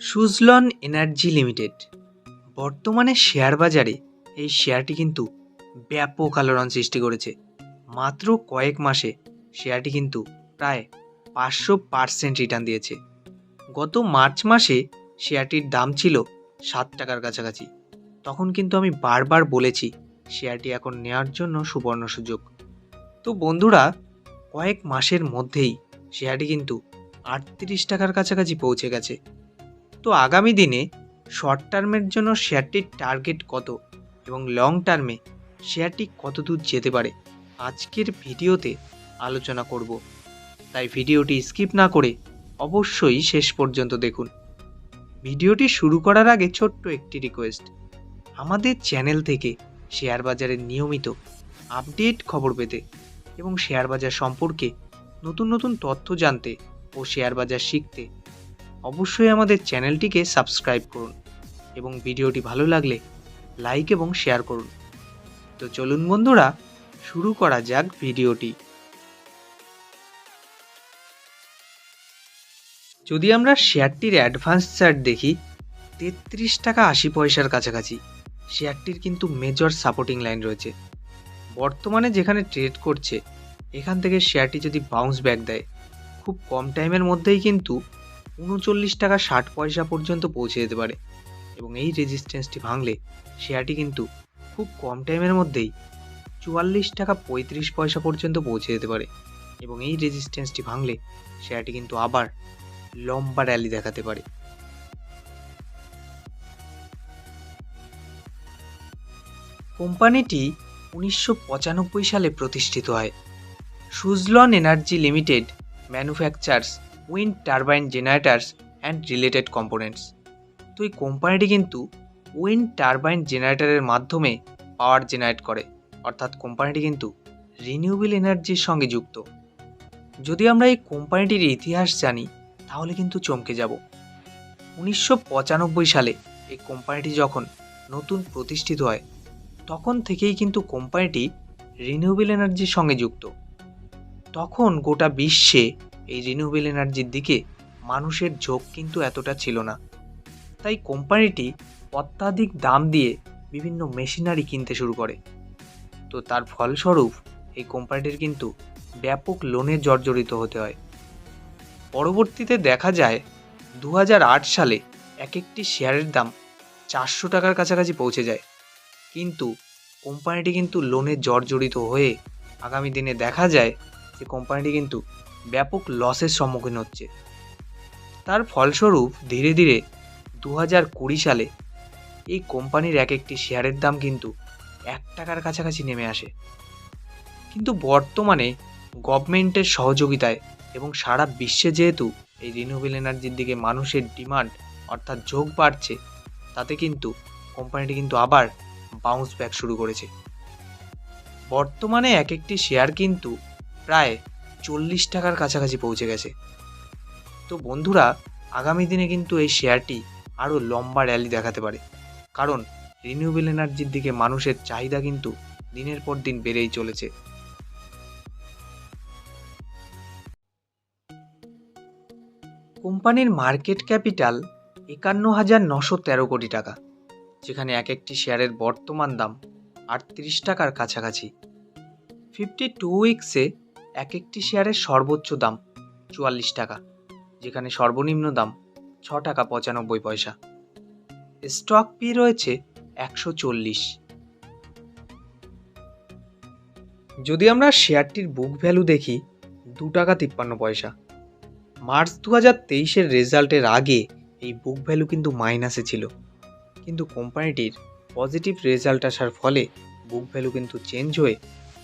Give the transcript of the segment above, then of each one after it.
Suzlon energy limited. বর্তমানে share বাজারে এই শেয়ারটি কিন্তু ব্যাপক আলোড়ন সৃষ্টি করেছে। মাত্র কয়েক মাসে শেয়ারটি কিন্তু প্রায় পাঁচশো পার্সেন্ট রিটার্ন দিয়েছে। গত মার্চ মাসে শেয়ারটির দাম ছিল সাত টাকার কাছাকাছি। তখন কিন্তু আমি বারবার বলেছি শেয়ারটি এখন নেওয়ার জন্য সুবর্ণ সুযোগ। তো বন্ধুরা, কয়েক মাসের মধ্যেই শেয়ারটি কিন্তু আটত্রিশ টাকার কাছাকাছি পৌঁছে গেছে। তো আগামী দিনে শর্ট টার্মের জন্য শেয়ারটির টার্গেট কত এবং লং টার্মে শেয়ারটি কত দূর যেতে পারে? আজকের ভিডিওতে আলোচনা করব। তাই ভিডিওটি স্কিপ না করে অবশ্যই শেষ পর্যন্ত দেখুন। ভিডিওটি শুরু করার আগে ছোট্ট একটি রিকোয়েস্ট আমাদের চ্যানেল থেকে শেয়ার বাজারের নিয়মিত আপডেট খবর পেতে এবং শেয়ার বাজার সম্পর্কে নতুন নতুন তথ্য জানতে ও শেয়ার বাজার শিখতে অবশ্যই আমাদের চ্যানেলটিকে সাবস্ক্রাইব করুন এবং ভিডিওটি ভালো লাগলে লাইক এবং শেয়ার করুন। তো চলুন বন্ধুরা, শুরু করা যাক ভিডিওটি। যদি আমরা শেয়ারটির অ্যাডভান্স চার্ট দেখি, তেত্রিশ টাকা আশি পয়সার কাছাকাছি। শেয়ারটির কিন্তু মেজর সাপোর্টিং লাইন রয়েছে। বর্তমানে যেখানে ট্রেড করছে, এখান থেকে শেয়ারটি যদি বাউন্স ব্যাক দেয়, খুব কম টাইমের মধ্যেই কিন্তু উনচল্লিশ টাকা ষাট পয়সা পর্যন্ত পৌঁছে যেতে পারে। এবং এই রেজিস্ট্যান্সটি ভাঙলে শেয়ারটি কিন্তু খুব কম টাইমের মধ্যেই চুয়াল্লিশ টাকা পঁয়ত্রিশ পয়সা পর্যন্ত পৌঁছে যেতে পারে। এবং এই রেজিস্ট্যান্সটি ভাঙলে শেয়ারটি কিন্তু আবার লম্বা র্যালি দেখাতে পারে। কোম্পানিটি উনিশশো পঁচানব্বই সালে প্রতিষ্ঠিত হয়। Suzlon energy limited manufactures wind turbine generators and related components তো এই কোম্পানিটি কিন্তু উইন্ড টারবাইন জেনারেটরের মাধ্যমে পাওয়ার জেনারেট করে। অর্থাৎ কোম্পানিটি কিন্তু রিনিউয়েবল এনার্জির সঙ্গে যুক্ত। যদি আমরা এই কোম্পানিটির ইতিহাস জানি, তাহলে কিন্তু চমকে যাব। উনিশশো পঁচানব্বই সালে এই কোম্পানিটি যখন নতুন প্রতিষ্ঠিত হয়, তখন থেকেই কিন্তু কোম্পানিটি রিনিউয়েবল এনার্জির সঙ্গে যুক্ত। তখন গোটা বিশ্বে এই রিনিউয়েবল এনার্জির দিকে মানুষের ঝোঁক কিন্তু এতটা ছিল না। তাই কোম্পানিটি অত্যাধিক দাম দিয়ে বিভিন্ন মেশিনারি কিনতে শুরু করে। তো তার ফলস্বরূপ এই কোম্পানিটির কিন্তু ব্যাপক লোনে জর্জরিত হতে হয়। পরবর্তীতে দেখা যায় দু হাজার আট সালে এক একটি শেয়ারের দাম চারশো টাকার কাছাকাছি পৌঁছে যায়। কিন্তু কোম্পানিটি কিন্তু লোনে জর্জরিত হয়ে আগামী দিনে দেখা যায় যে কোম্পানিটি কিন্তু ব্যাপক লসের সম্মুখীন হচ্ছে। তার ফলস্বরূপ ধীরে ধীরে দু হাজার কুড়ি সালে এই কোম্পানির এক একটি শেয়ারের দাম কিন্তু এক টাকার কাছাকাছি নেমে আসে। কিন্তু বর্তমানে গভর্নমেন্টের সহযোগিতায় এবং সারা বিশ্বে যেহেতু এই রিনিউয়েবল এনার্জির দিকে মানুষের ডিমান্ড অর্থাৎ ঝোঁক বাড়ছে, তাতে কিন্তু কোম্পানিটি কিন্তু আবার বাউন্স ব্যাক শুরু করেছে। বর্তমানে এক একটি শেয়ার কিন্তু প্রায় চল্লিশ টাকার কাছাকাছি পৌঁছে গেছে। তো বন্ধুরা, আগামী দিনে কিন্তু এই শেয়ারটি আরও লম্বা র্যালি দেখাতে পারে। কারণ রিনিউয়েবল এনার্জির দিকে মানুষের চাহিদা কিন্তু দিনের পর দিন বেড়েই চলেছে। কোম্পানির মার্কেট ক্যাপিটাল একান্ন হাজার নশো তেরো কোটি টাকা, যেখানে এক একটি শেয়ারের বর্তমান দাম আটত্রিশ টাকার কাছাকাছি। ফিফটি টু উইক্সে এক একটি শেয়ারের সর্বোচ্চ দাম চুয়াল্লিশ টাকা, যেখানে সর্বনিম্ন দাম ছ টাকা পঁচানব্বই পয়সা। স্টক পি রয়েছে একশো চল্লিশ। যদি আমরা শেয়ারটির বুক ভ্যালু দেখি, দু টাকা তিপ্পান্ন পয়সা। মার্চ দু হাজার তেইশের রেজাল্টের আগে এই বুক ভ্যালু কিন্তু মাইনাসে ছিল। কিন্তু কোম্পানিটির পজিটিভ রেজাল্ট আসার ফলে বুক ভ্যালু কিন্তু চেঞ্জ হয়ে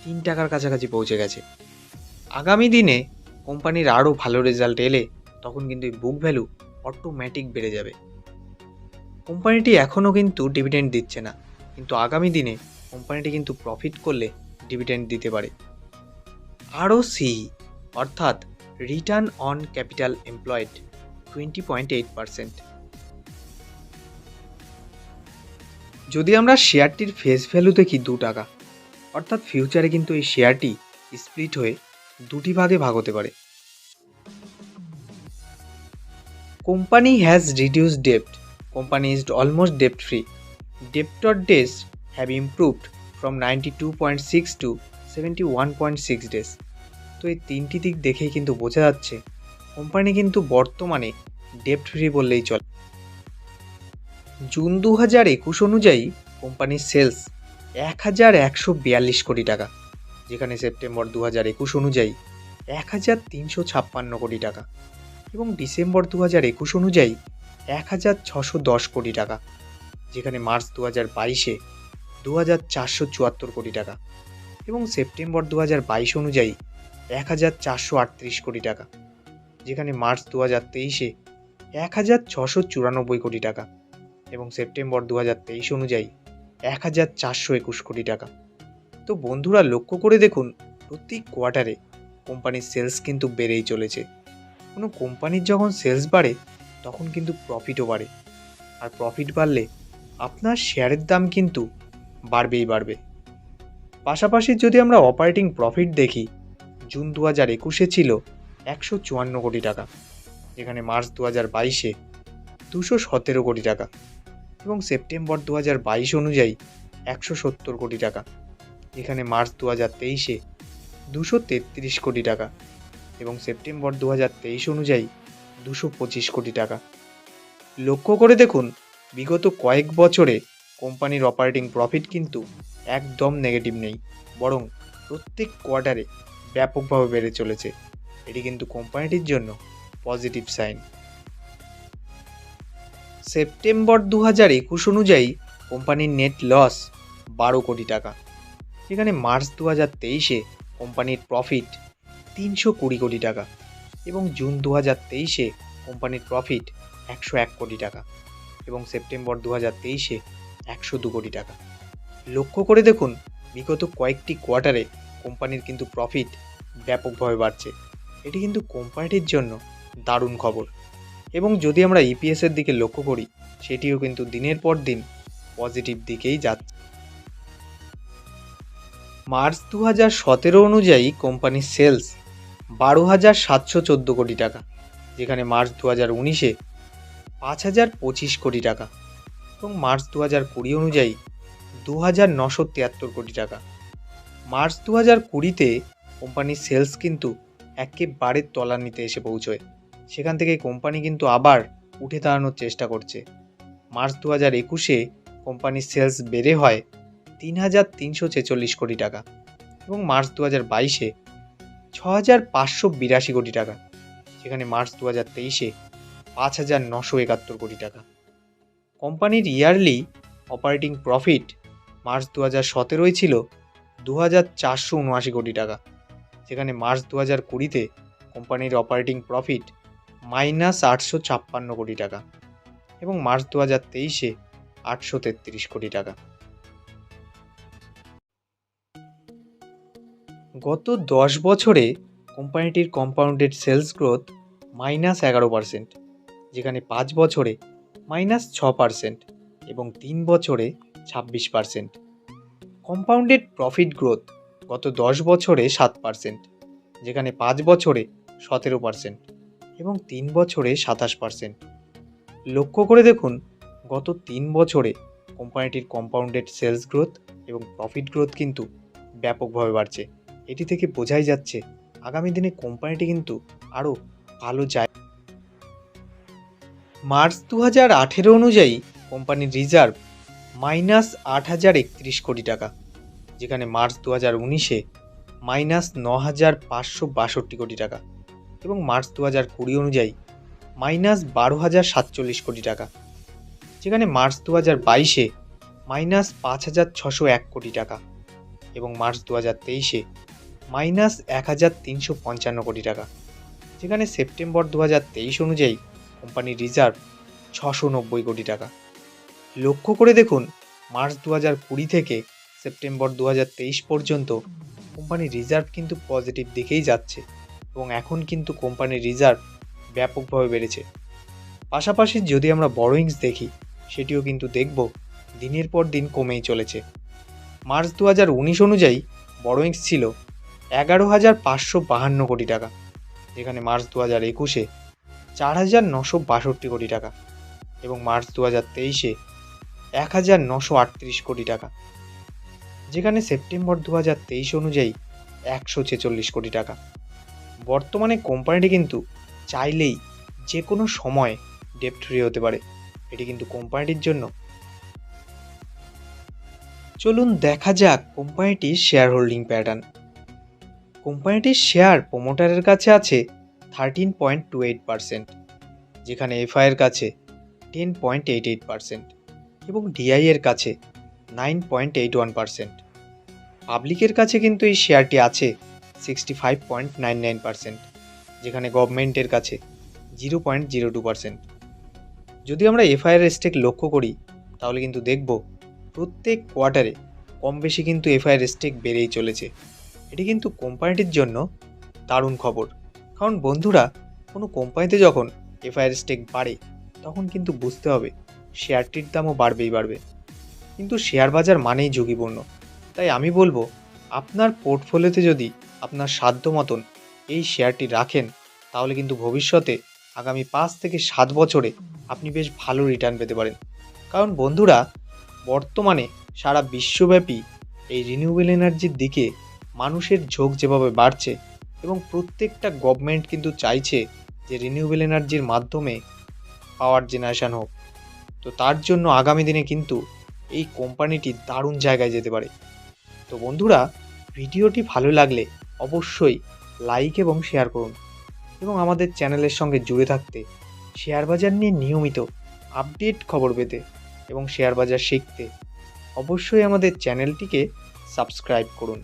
তিন টাকার কাছাকাছি পৌঁছে গেছে। আগামী দিনে কোম্পানির আরও ভালো রেজাল্ট এলে তখন কিন্তু এই বুক ভ্যালু অটোমেটিক বেড়ে যাবে। কোম্পানিটি এখনও কিন্তু ডিভিডেন্ড দিচ্ছে না, কিন্তু আগামী দিনে কোম্পানিটি কিন্তু প্রফিট করলে ডিভিডেন্ড দিতে পারে। আরও সি অর্থাৎ return on capital employed twenty point eight percent যদি আমরা শেয়ারটির ফেস ভ্যালু দেখি দু টাকা, অর্থাৎ ফিউচারে কিন্তু এই শেয়ারটি স্প্লিট হয়ে দুটি ভাগে ভাগ হতে পারে। Company has reduced ডেপ্ট। Company is almost ডেপ্ট free debtor days have improved from ninety two point six two seventy one point six days. তো এই তিনটি দিক দেখেই কিন্তু বোঝা যাচ্ছে, কোম্পানি কিন্তু বর্তমানে ডেপ্ট ফ্রি বললেই চলে। জুন দু হাজার একুশ অনুযায়ী কোম্পানির সেলস এক হাজার একশো বিয়াল্লিশ কোটি টাকা। যেখানে সেপ্টেম্বর দু হাজার একুশ অনুযায়ী এক হাজার তিনশো ছাপ্পান্ন কোটি টাকা এবং ডিসেম্বর দু হাজার একুশ অনুযায়ী এক হাজার ছশো দশ কোটি টাকা, যেখানে মার্চ দু হাজার বাইশে দু হাজার চারশো চুয়াত্তর কোটি টাকা এবং সেপ্টেম্বর দু হাজার বাইশ অনুযায়ী এক হাজার চারশো আটত্রিশ কোটি টাকা, যেখানে মার্চ দু হাজার তেইশে এক হাজার ছশো চুরানব্বই কোটি টাকা এবং সেপ্টেম্বর দু হাজার তেইশ অনুযায়ী এক হাজার চারশো একুশ কোটি টাকা। তো বন্ধুরা লক্ষ্য করে দেখুন, প্রতি কোয়ার্টারে কোম্পানির সেলস কিন্তু বেড়েই চলেছে। কোনো কোম্পানির যখন সেলস বাড়ে, তখন কিন্তু প্রফিটও বাড়ে। আর প্রফিট বাড়লে আপনার শেয়ারের দাম কিন্তু বাড়বেই বাড়বে। পাশাপাশি যদি আমরা অপারেটিং প্রফিট দেখি, জুন দু হাজার একুশে ছিল একশো চুয়ান্ন কোটি টাকা, যেখানে মার্চ দু হাজার বাইশে দুশো সতেরো কোটি টাকা এবং সেপ্টেম্বর দু হাজার বাইশ অনুযায়ী একশো সত্তর কোটি টাকা। যেখানে মার্চ দু হাজার তেইশে দুশো তেত্রিশ কোটি টাকা এবং সেপ্টেম্বর দু হাজার তেইশ অনুযায়ী দুশো পঁচিশ কোটি টাকা। লক্ষ্য করে দেখুন, বিগত কয়েক বছরে কোম্পানির অপারেটিং প্রফিট কিন্তু একদম নেগেটিভ নেই, বরং প্রত্যেক কোয়ার্টারে ব্যাপকভাবে বেড়ে চলেছে। এটি কিন্তু কোম্পানিটির জন্য পজিটিভ সাইন। সেপ্টেম্বর দু হাজার একুশ অনুযায়ী কোম্পানির নেট লস বারো কোটি টাকা। যেখানে মার্চ দু হাজার তেইশে কোম্পানির প্রফিট তিনশো কুড়ি কোটি টাকা এবং জুন দু হাজার তেইশে কোম্পানির প্রফিট একশো এক কোটি টাকা এবং সেপ্টেম্বর দু হাজার তেইশে একশো দু কোটি টাকা। লক্ষ্য করে দেখুন, বিগত কয়েকটি কোয়ার্টারে কোম্পানির কিন্তু প্রফিট ব্যাপকভাবে বাড়ছে। এটি কিন্তু কোম্পানিটির জন্য দারুণ খবর। এবং যদি আমরা ইপিএসের দিকে লক্ষ্য করি, সেটিও কিন্তু দিনের পর দিন পজিটিভ দিকেই যাচ্ছে। মার্চ দু হাজার সতেরো অনুযায়ী কোম্পানির সেলস বারো হাজার সাতশো চোদ্দ কোটি টাকা, যেখানে মার্চ দু হাজার উনিশে পাঁচ হাজার পঁচিশ কোটি টাকা এবং মার্চ দু হাজার কুড়ি অনুযায়ী দু হাজার নশো তিয়াত্তর কোটি টাকা। মার্চ দু হাজার কুড়িতে কোম্পানির সেলস কিন্তু একেবারে তলানিতে এসে পৌঁছয়। সেখান থেকে কোম্পানি কিন্তু আবার উঠে দাঁড়ানোর চেষ্টা করছে। মার্চ দু হাজার একুশে কোম্পানির সেলস বেড়ে হয় তিন হাজার তিনশো ছেচল্লিশ কোটি টাকা এবং মার্চ দু হাজার বাইশে ছ হাজার পাঁচশো বিরাশি কোটি টাকা সেখানে মার্চ দু হাজার তেইশে পাঁচ হাজার নশো একাত্তর কোটি টাকা। কোম্পানির ইয়ারলি অপারেটিং প্রফিট মার্চ দু হাজার সতেরোই ছিল দু হাজার চারশো উনআশি কোটি টাকা, যেখানে মার্চ দু হাজার কুড়িতে কোম্পানির অপারেটিং প্রফিট মাইনাস আটশো ছাপ্পান্ন কোটি টাকা এবং মার্চ দু হাজার তেইশে আটশো তেত্রিশ কোটি টাকা। গত দশ বছরে কোম্পানিটির কম্পাউন্ডেড সেলস গ্রোথ মাইনাস এগারো পার্সেন্ট যেখানে পাঁচ বছরে মাইনাস ছ পার্সেন্ট এবং তিন বছরে ছাব্বিশ পার্সেন্ট কম্পাউন্ডেড প্রফিট গ্রোথ গত দশ বছরে সাত পার্সেন্ট যেখানে পাঁচ বছরে সতেরো পার্সেন্ট এবং তিন বছরে সাতাশ পার্সেন্ট লক্ষ্য করে দেখুন, গত তিন বছরে কোম্পানিটির কম্পাউন্ডেড সেলস গ্রোথ এবং প্রফিট গ্রোথ কিন্তু ব্যাপকভাবে বাড়ছে। এটি থেকে বোঝাই যাচ্ছে আগামী দিনে কোম্পানিটি কিন্তু আরও ভালো যায়। মার্চ দু হাজার আঠেরো অনুযায়ী কোম্পানির রিজার্ভ মাইনাস আট হাজার একত্রিশ কোটি টাকা, যেখানে মার্চ দু হাজার উনিশে মাইনাস ন হাজার পাঁচশো বাষট্টি কোটি টাকা এবং মার্চ দু হাজার কুড়ি অনুযায়ী মাইনাস বারো হাজার সাতচল্লিশ কোটি টাকা, যেখানে মার্চ দু হাজার বাইশে মাইনাস পাঁচ হাজার ছশো এক কোটি টাকা এবং মার্চ দু হাজার তেইশে মাইনাস এক হাজার তিনশো পঞ্চান্ন কোটি টাকা। যেখানে সেপ্টেম্বর দু হাজার তেইশ অনুযায়ী কোম্পানির রিজার্ভ ছশো নব্বই কোটি টাকা। লক্ষ্য করে দেখুন, মার্চ দু হাজার কুড়ি থেকে সেপ্টেম্বর দু হাজার তেইশ পর্যন্ত কোম্পানির রিজার্ভ কিন্তু পজিটিভ দিকেই যাচ্ছে এবং এখন কিন্তু কোম্পানির রিজার্ভ ব্যাপকভাবে বেড়েছে। পাশাপাশি যদি আমরা বড়োইংস দেখি, সেটিও কিন্তু দেখব দিনের পর দিন কমেই চলেছে। মার্চ দু হাজার উনিশ অনুযায়ী বড়োইংস ছিল এগারো হাজার পাঁচশো বাহান্ন কোটি টাকা, যেখানে মার্চ দু হাজার একুশে চার হাজার নশো বাষট্টি কোটি টাকা এবং মার্চ দু হাজার তেইশে এক হাজার নশো আটত্রিশ কোটি টাকা, যেখানে সেপ্টেম্বর দু হাজার তেইশ অনুযায়ী একশো ছেচল্লিশ কোটি টাকা। বর্তমানে কোম্পানিটি কিন্তু চাইলেই যে কোনো সময় ডেপ্ট ফ্রি হতে পারে। এটি কিন্তু কোম্পানিটির জন্য। চলুন দেখা যাক কোম্পানিটির শেয়ার হোল্ডিং প্যাটার্ন কোম্পানিটির শেয়ার প্রোমোটারের কাছে আছে thirteen point two eight percent যেখানে এফআইয়ের কাছে ten point eight eight percent এবং ডিআই এর কাছে nine point eight one percent পাবলিকের কাছে কিন্তু এই শেয়ারটি আছে sixty five point nine nine percent যেখানে গভর্নমেন্টের কাছে zero point zero two percent যদি আমরা এফআইআর স্টেক লক্ষ্য করি, তাহলে কিন্তু দেখব প্রত্যেক কোয়ার্টারে কম বেশি কিন্তু এফআইআর স্টেক বেড়েই চলেছে। এটি কিন্তু কোম্পানিটির জন্য দারুণ খবর। কারণ বন্ধুরা, কোনো কোম্পানিতে যখন এফআইআর স্টেক বাড়ে, তখন কিন্তু বুঝতে হবে শেয়ারটির দামও বাড়বেই বাড়বে। কিন্তু শেয়ার বাজার মানেই ঝুঁকিপূর্ণ। তাই আমি বলব, আপনার পোর্টফোলিওতে যদি আপনার সাধ্য মতন এই শেয়ারটি রাখেন, তাহলে কিন্তু ভবিষ্যতে আগামী পাঁচ থেকে সাত বছরে আপনি বেশ ভালো রিটার্ন পেতে পারেন। কারণ বন্ধুরা, বর্তমানে সারা বিশ্বব্যাপী এই রিনিউয়েবল এনার্জির দিকে মানুষের ঝোঁক যেভাবে বাড়ছে এবং প্রত্যেকটা গভর্নমেন্ট কিন্তু চাইছে যে রিনিউয়েবল এনার্জির মাধ্যমে পাওয়ার জেনারেশান হোক। তো তার জন্য আগামী দিনে কিন্তু এই কোম্পানিটি দারুণ জায়গায় যেতে পারে। তো বন্ধুরা ভিডিওটি ভালো লাগলে অবশ্যই লাইক এবং শেয়ার করুন এবং আমাদের চ্যানেলের সঙ্গে জুড়ে থাকতে শেয়ার বাজার নিয়ে নিয়মিত আপডেট খবর পেতে এবং শেয়ার বাজার শিখতে অবশ্যই আমাদের চ্যানেলটিকে সাবস্ক্রাইব করুন।